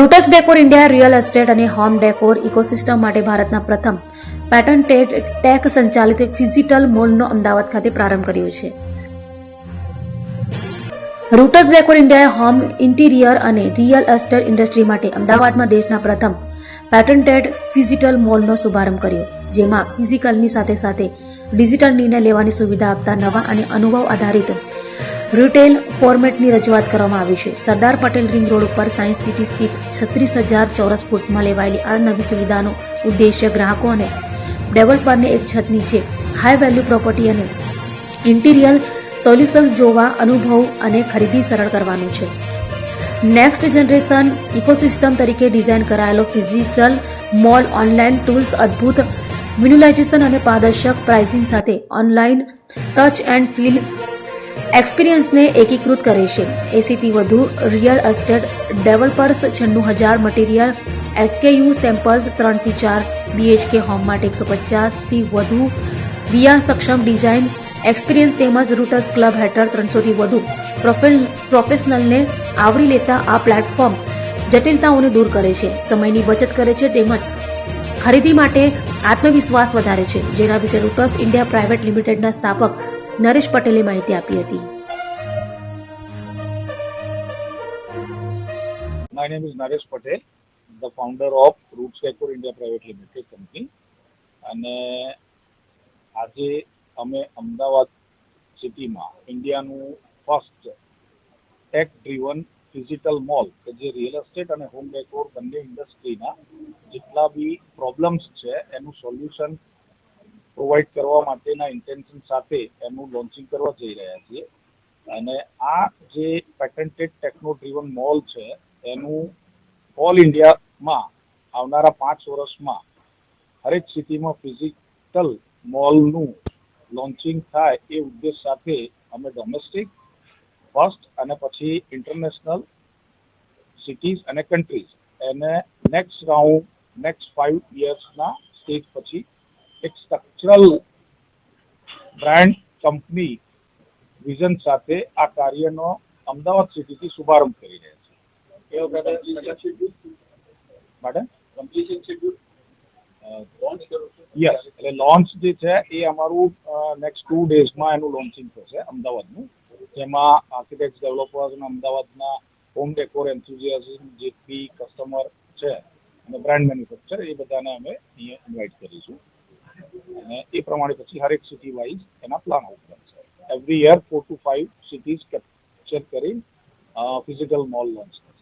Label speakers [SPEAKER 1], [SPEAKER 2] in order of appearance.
[SPEAKER 1] Roots decor India real estate અને home decor ecosystem માટે ભારતના પ્રથમ પેટન્ટેડ ટેક સંચાલિત ફિઝિટલ મોલનો અમદાવાદ ખાતે પ્રારંભ કર્યો છે. રૂટસ ડેકોર ઇન્ડિયાએ હોમ ઇન્ટિરિયર અને રિયલ એસ્ટેટ ઇન્ડસ્ટ્રી માટે અમદાવાદમાં દેશના પ્રથમ પેટન્ટેડ ફિઝિટલ મોલનો શુભારંભ કર્યો, જેમાં ફિઝિકલની સાથે સાથે ડિજિટલ નિર્ણય લેવાની સુવિધા આપતા નવા અને અનુભવ આધારિત રિટેલ ફોર્મેટની રજૂઆત કરવામાં આવી છે. સરદાર પટેલ રિંગ રોડ ઉપર સાયન્સ સિટી સ્થિત છત્રીસ હજાર ચોરસ ફૂટમાં લેવાયેલી આ નવી સુવિધાનો ઉદ્દેશ્ય ગ્રાહકો અને ડેવલપરને એક છત નીચે હાઈ વેલ્યુ પ્રોપર્ટી અને ઇન્ટિરિયર સોલ્યુશન્સ જોવા અનુભવ અને ખરીદી સરળ કરવાનું છે. નેક્સ્ટ જનરેશન ઇકોસિસ્ટમ તરીકે ડિઝાઇન કરાયેલો ફિઝિકલ મોલ ઓનલાઈન ટૂલ્સ અદ્ભુત મિન્યુલાઇઝેશન અને પારદર્શક પ્રાઇસિંગ સાથે ઓનલાઈન ટચ એન્ડ ફીલ એક્સપિરિયન્સને એકીકૃત કરે છે. એસીથી વધુ રિયલ એસ્ટેટ ડેવલપર્સ છન્નું હજાર મટીરિયલ, એસકેયુ સેમ્પલ્સ ત્રણથી ચાર, બીએચકે હોમ માટે એકસો પચાસથી વધુ વીઆર સક્ષમ ડિઝાઇન, એક્સપિરિયન્સ તેમજ રૂટર્સ ક્લબ હેઠળ ત્રણસોથી વધુ. પ્રોફેશનલને આવરી લેતા આ પ્લેટફોર્મ જટિલતાઓને દૂર કરે છે. સમયની બચત કરે છે તેમજ ખરીદી માટે આત્મવિશ્વાસ વધારે છે. જેના વિશે રૂટર્સ ઇન્ડિયા પ્રાઇવેટ લિમિટેડના સ્થાપક નરેશ પટેલે માહિતી આપી હતી
[SPEAKER 2] My name is Naresh Patel, the founder of Roots Decor India Private Limited Company. અને આજે અમે અમદાવાદ સિટીમાં ઇન્ડિયાનું first tech driven physical mall કે જે રિયલ એસ્ટેટ અને હોમ ડેકોર બંને ઇન્ડસ્ટ્રીના જેટલા બી પ્રોબ્લેમ્સ છે એનું સોલ્યુશન પ્રોવાઈડ કરવા માટેના ઇન્ટેન્શન સાથે એનું લોન્ચિંગ કરવા જઈ રહ્યા છીએ. અને આ જે પેટન્ટેડ ટેકનો ડ્રીવન મોલ છે, એનું ઓલ ઇન્ડિયામાં આવનારા પાંચ વર્ષમાં હરેક સિટીમાં ફિઝિકલ મોલનું લોન્ચિંગ થાય એ ઉદ્દેશ સાથે અમે ડોમેસ્ટિક ફર્સ્ટ અને પછી ઇન્ટરનેશનલ સિટીઝ અને કન્ટ્રીઝ એને નેક્સ્ટ રાઉન્ડ નેક્સ્ટ ફાઇવ યર્સના સ્ટેજ પછી એક સ્ટ્રક્ચરલ બ્રાન્ડ કંપની વિઝન સાથે આ કાર્યનો અમદાવાદ સિટીથી શુભારંભ કરી રહ્યા છે. મેડમ યસ એટલે લોન્ચ જે છે એ અમારું નેક્સ્ટ ટુ ડેઝમાં એનું લોન્ચિંગ થશે અમદાવાદનું. જેમાં આર્કિટેક્ટ ડેવલપર્સ અને અમદાવાદના હોમ ડેકોર એન્થુઝિયાઝમ જે બી કસ્ટમર છે અને બ્રાન્ડ મેન્યુફેક્ચર એ બધાને અમે અહીંયા ઇન્વાઇટ કરીશું. અને એ પ્રમાણે પછી હરેક સિટી વાઇઝ એના પ્લાન આઉટ કરશે every year four to five cities capture કરી ફિઝિકલ મોલ લોન્ચ કરશે